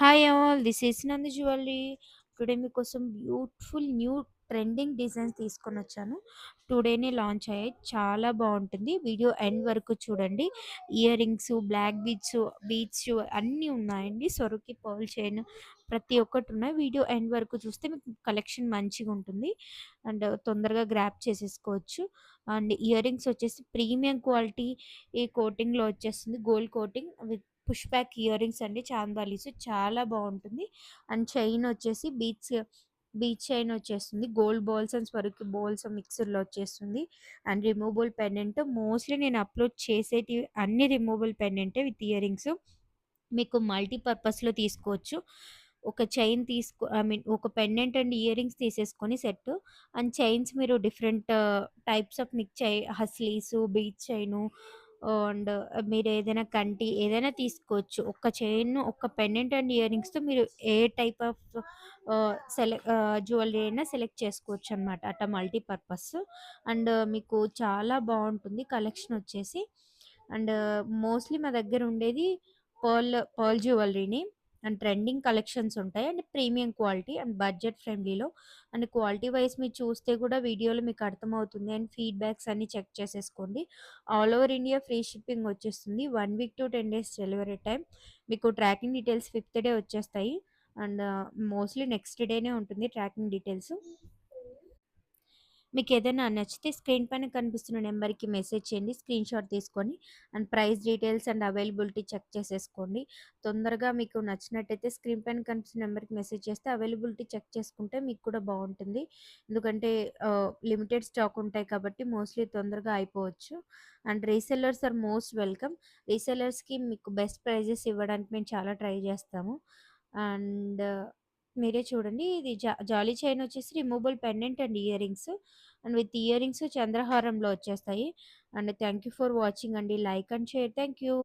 Hi all this is Nandi jewellery today మీకోసం beautiful new trending designs తీసుకొని వచ్చాను టుడేనే launch అయ్యాయి. చాలా బాగుంటుంది. వీడియో ఎండ్ వరకు చూడండి. Earrings black beads beads అన్నీ ఉన్నాయండి. సొరకి పర్ల్ చైన్ ప్రతి ఒక్కటి ఉన్నాయి. వీడియో ఎండ్ వరకు చూస్తే మీకు కలెక్షన్ మంచిగా ఉంటుంది. అండ్ తొందరగా గ్రాప్ చేసేసుకోవచ్చు. అండ్ ఇయర్ రింగ్స్ వచ్చేసి ప్రీమియం క్వాలిటీ ఈ కోటింగ్లో వచ్చేస్తుంది. Gold coating with push back earrings అండి. చాందాలీస్ చాలా బాగుంటుంది. అండ్ చైన్ వచ్చేసి బీచ్ బీచ్ చైన్ వచ్చేస్తుంది. గోల్డ్ బాల్స్ అండ్ స్వరికి బాల్స్ మిక్సర్లో వచ్చేస్తుంది. అండ్ రిమూవబుల్ పెండెంట్ మోస్ట్లీ నేను అప్లోడ్ చేసేటి అన్ని రిమూవబుల్ పెండెంటే విత్ ఇయర్ రింగ్స్ మీకు మల్టీపర్పస్లో తీసుకోవచ్చు. ఒక చైన్ తీసుకో ఐ మీన్ ఒక పెండెంట్ అండ్ ఇయర్ రింగ్స్ తీసేసుకొని సెట్ అండ్ చైన్స్ మీరు డిఫరెంట్ టైప్స్ ఆఫ్ మిక్ చై హస్లీస్ బీచ్ చైను అండ్ మీరు ఏదైనా కంటి ఏదైనా తీసుకోవచ్చు. ఒక చైన్ ఒక పెండెంట్ అండ్ ఇయర్ రింగ్స్తో మీరు ఏ టైప్ ఆఫ్ సెలెక్ట్ జ్యువెలరీ అయినా సెలెక్ట్ చేసుకోవచ్చు అనమాట అట్లా మల్టీపర్పస్. అండ్ మీకు చాలా బాగుంటుంది కలెక్షన్ వచ్చేసి. అండ్ మోస్ట్లీ మా దగ్గర ఉండేది పర్ల్ పర్ల్ జ్యువెలరీని. అండ్ ట్రెండింగ్ కలెక్షన్స్ ఉంటాయి. And premium quality and budget ఫ్రెండ్లీలో and quality wise మీరు చూస్తే కూడా వీడియోలో మీకు అర్థమవుతుంది. అండ్ ఫీడ్బ్యాక్స్ అన్ని చెక్ చేసేసుకోండి. All over India free shipping వచ్చేస్తుంది. One week to ten days delivery time మీకు ట్రాకింగ్ డీటెయిల్స్ ఫిఫ్త్ డే వచ్చేస్తాయి. అండ్ మోస్ట్లీ నెక్స్ట్ డేనే ఉంటుంది ట్రాకింగ్ డీటెయిల్స్. మీకు ఏదైనా నచ్చితే స్క్రీన్ పైన కనిపిస్తున్న నెంబర్కి మెసేజ్ చేయండి స్క్రీన్ షాట్ తీసుకొని and price details and availability check చేసేసుకోండి. తొందరగా మీకు నచ్చినట్టయితే స్క్రీన్ పైన కనిపిస్తున్న నెంబర్కి మెసేజ్ చేస్తే అవైలబిలిటీ చెక్ చేసుకుంటే మీకు కూడా బాగుంటుంది. ఎందుకంటే లిమిటెడ్ స్టాక్ ఉంటాయి కాబట్టి మోస్ట్లీ తొందరగా అయిపోవచ్చు. And resellers are most welcome. రీసెల్లర్స్కి మీకు బెస్ట్ ప్రైజెస్ ఇవ్వడానికి మేము చాలా ట్రై చేస్తాము. అండ్ మీరే చూడండి. ఇది జా జాలీ చైన్ వచ్చేసి removable pendant and earrings and with earrings చంద్రహారంలో వచ్చేస్తాయి. And thank you for watching అండి. Like and share. Thank you